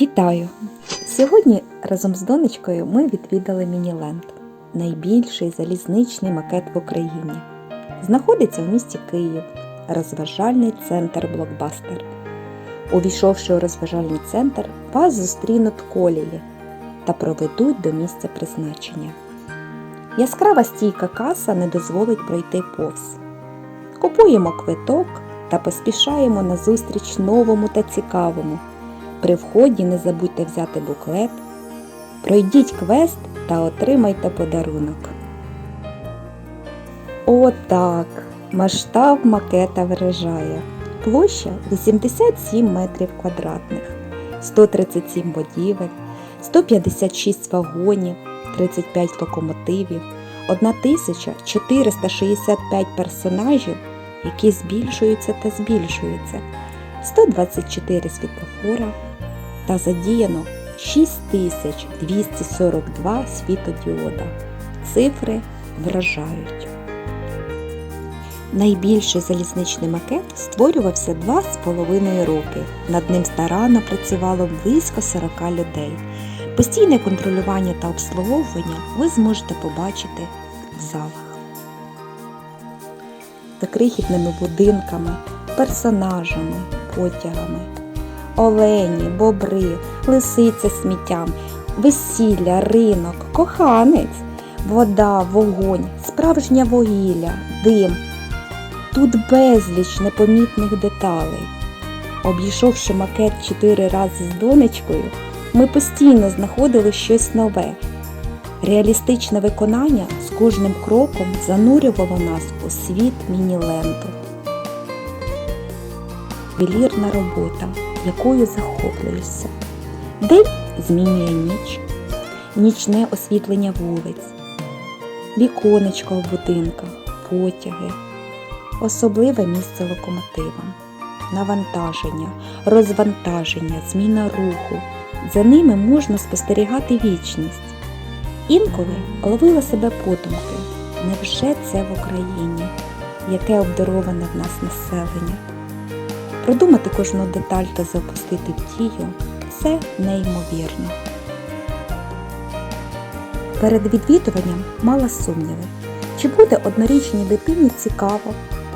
Вітаю! Сьогодні разом з донечкою ми відвідали Мініленд, найбільший залізничний макет в Україні. Знаходиться в місті Київ, розважальний центр Блокбастер. Увійшовши у розважальний центр, вас зустрінуть колії та проведуть до місця призначення. Яскрава стійка каса не дозволить пройти повз. Купуємо квиток та поспішаємо на зустріч новому та цікавому. При вході не забудьте взяти буклет, пройдіть квест та отримайте подарунок. Отак! Масштаб макета вражає. Площа 87 метрів квадратних, 137 будівель, 156 вагонів, 35 локомотивів, 1465 персонажів, які збільшуються та збільшуються, 124 світлофора та задіяно 6242 світодіода. Цифри вражають. Найбільший залізничний макет створювався два з половиною роки. Над ним старанно працювало близько 40 людей. Постійне контролювання та обслуговування ви зможете побачити в залах. За крихітними будинками, персонажами, потягами. Олені, бобри, лисиця сміттям, весілля, ринок, коханець, вода, вогонь, справжнє вугілля, дим. Тут безліч непомітних деталей. Обійшовши макет чотири рази з донечкою, ми постійно знаходили щось нове. Реалістичне виконання з кожним кроком занурювало нас у світ міні-ленду. Ювелірна робота, якою захоплюєшся. День змінює ніч, нічне освітлення вулиць, віконечка в будинках, потяги, особливе місце локомотивам, навантаження, розвантаження, зміна руху. За ними можна спостерігати вічність. Інколи ловила себе подумки, невже це в Україні, яке обдароване в нас населення? Продумати кожну деталь та запустити в дію це неймовірно. Перед відвідуванням мала сумніви, чи буде однорічній дитині цікаво,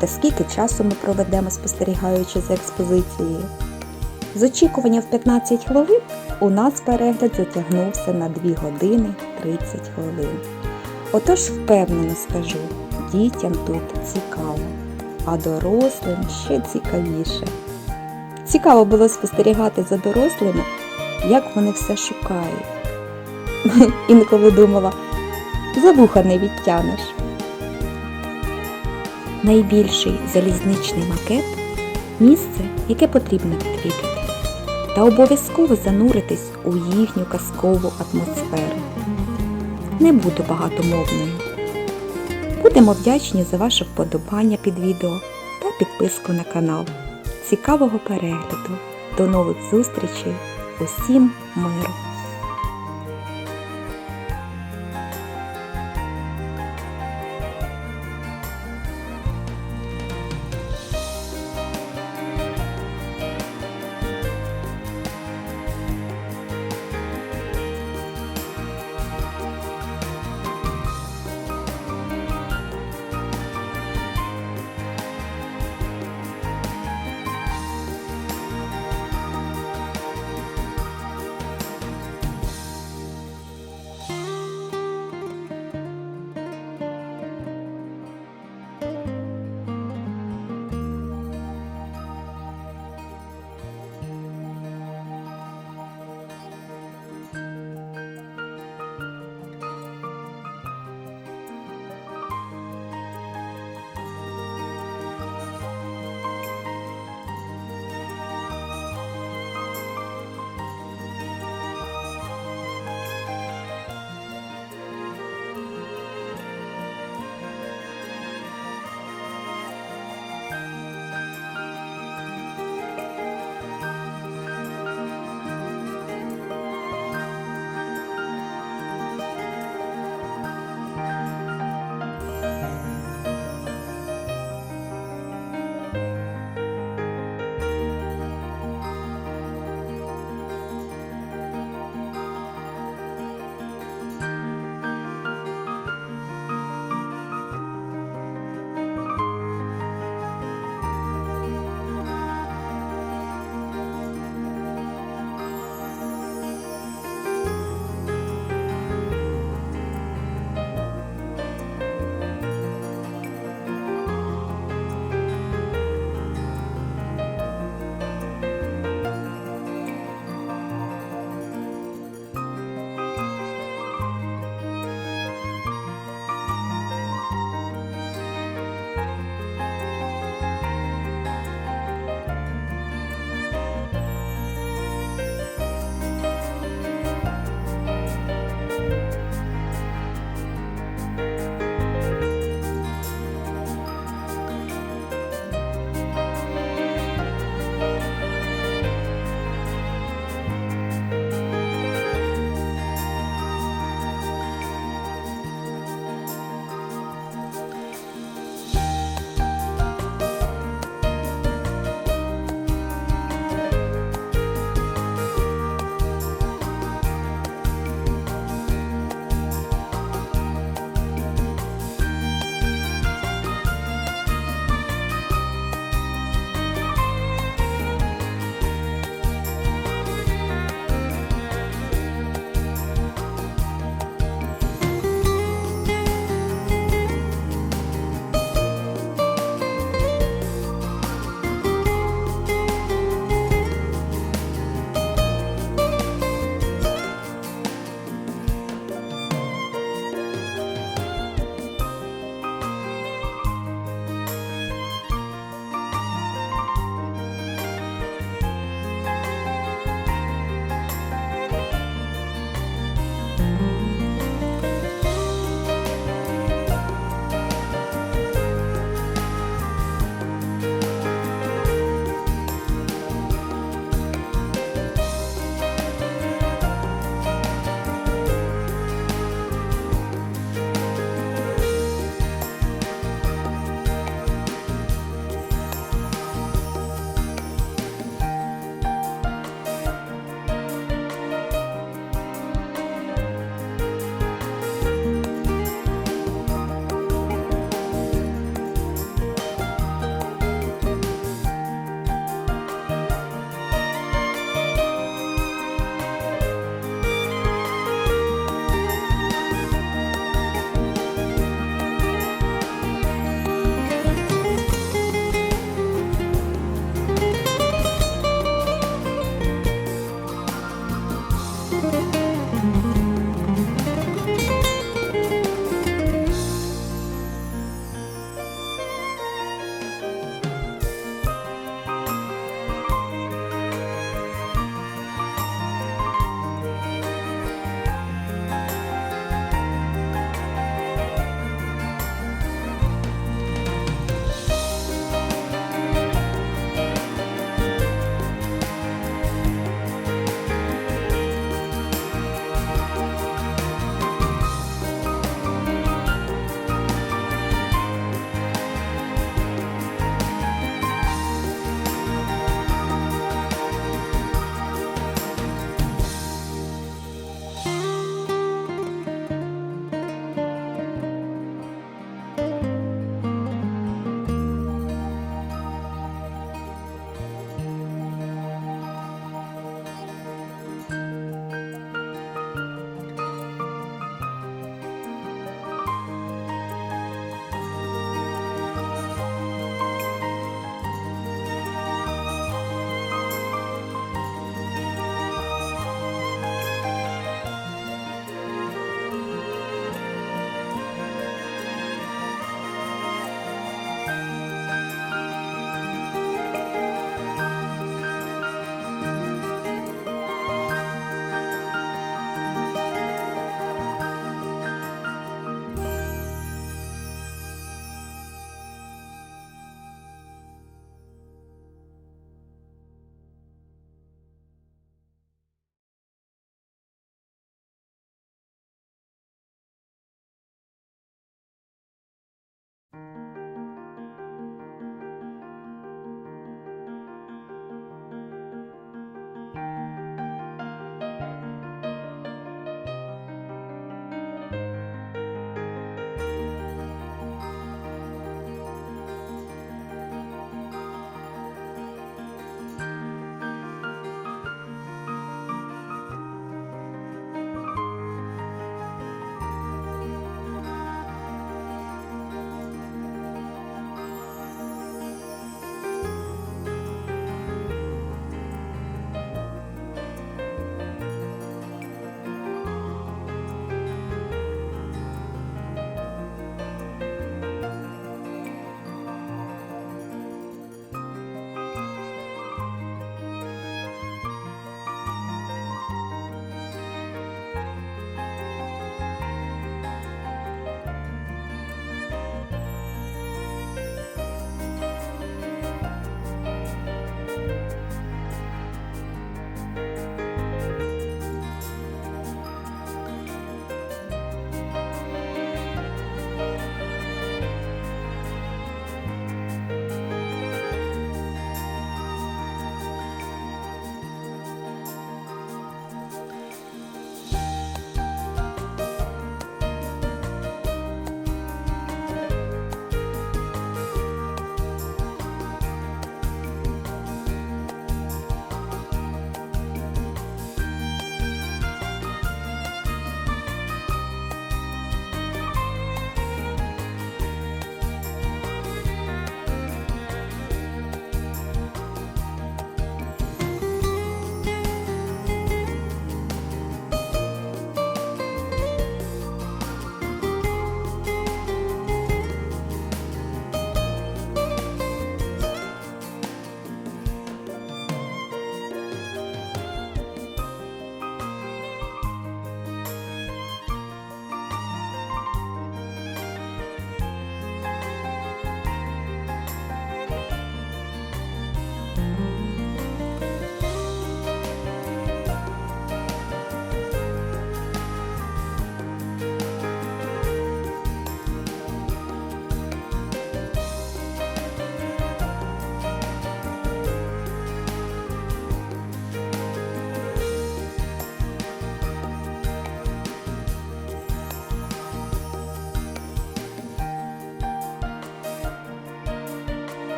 та скільки часу ми проведемо спостерігаючи за експозицією. З очікування в 15 хвилин у нас перегляд затягнувся на 2 години 30 хвилин. Отож впевнено скажу, дітям тут цікаво, а дорослим ще цікавіше. Цікаво було спостерігати за дорослими, як вони все шукають. Інколи думала, за вуха не відтянеш. Найбільший залізничний макет місце, яке потрібно відвідати, та обов'язково зануритись у їхню казкову атмосферу. Не буду багатомовною. Будемо вдячні за ваше вподобання під відео та підписку на канал. Цікавого перегляду! До нових зустрічей! Усім миру!